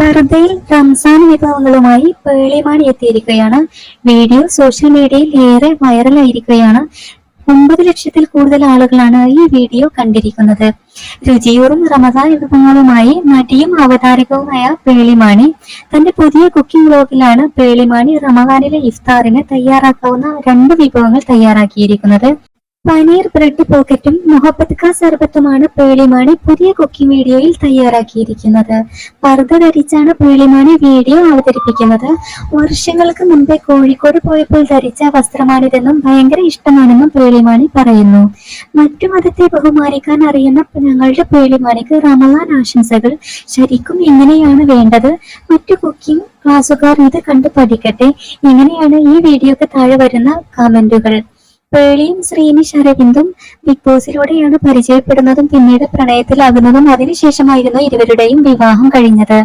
പർദ്ദയിൽ റംസാൻ വിഭവങ്ങളുമായി പേളിമാണി എത്തിയിരിക്കുകയാണ്. Video social മീഡിയയിൽ ഏറെ വൈറലായിരിക്കുകയാണ്. ഒമ്പത് ലക്ഷത്തിൽ കൂടുതൽ ആളുകളാണ് ഈ വീഡിയോ കണ്ടിരിക്കുന്നത്. രുചിയൂറും റമദാൻ വിഭവങ്ങളുമായി നടിയും അവതാരകവുമായ പേളിമാണി. തന്റെ പുതിയ കുക്കിംഗ് വ്ലോഗിലാണ് പേളിമാണി റമദാനിലെ ഇഫ്താറിന് തയ്യാറാക്കാവുന്ന രണ്ട് വിഭവങ്ങൾ തയ്യാറാക്കിയിരിക്കുന്നത്. പനീർ ബ്രെഡ് പോക്കറ്റും മുഹബത്ത് കാ സർബത്തുമാണ് പേളിമാണി പുതിയ കുക്കിംഗ് വീഡിയോയിൽ തയ്യാറാക്കിയിരിക്കുന്നത്. പർദ്ദ ധരിച്ചാണ് പേളിമാണി വീഡിയോ അവതരിപ്പിക്കുന്നത്. വർഷങ്ങൾക്ക് മുമ്പേ കോഴിക്കോട് പോയപ്പോൾ ധരിച്ച വസ്ത്രമാണിതെന്നും ഭയങ്കര ഇഷ്ടമാണെന്നും പേളിമാണി പറയുന്നു. മറ്റു മതത്തെ ബഹുമാനിക്കാൻ അറിയുന്ന ഞങ്ങളുടെ പേളിമാണിക്ക് റമദാൻ ആശംസകൾ. ശരിക്കും എങ്ങനെയാണ് വേണ്ടത്? മറ്റു കുക്കിംഗ് ക്ലാസ്സുകാർ ഇത് കണ്ടു പഠിക്കട്ടെ ഇങ്ങനെയാണ് ഈ വീഡിയോക്ക് താഴെ വരുന്ന കമന്റുകൾ? പേളിയും ശ്രീനിഷ് അരവിന്ദും ബിഗ് ബോസിലൂടെയാണ് പരിചയപ്പെടുന്നതും പിന്നീട് പ്രണയത്തിലാകുന്നതും അതിനുശേഷമായിരുന്നു ഇരുവരുടെയും വിവാഹം കഴിഞ്ഞത്.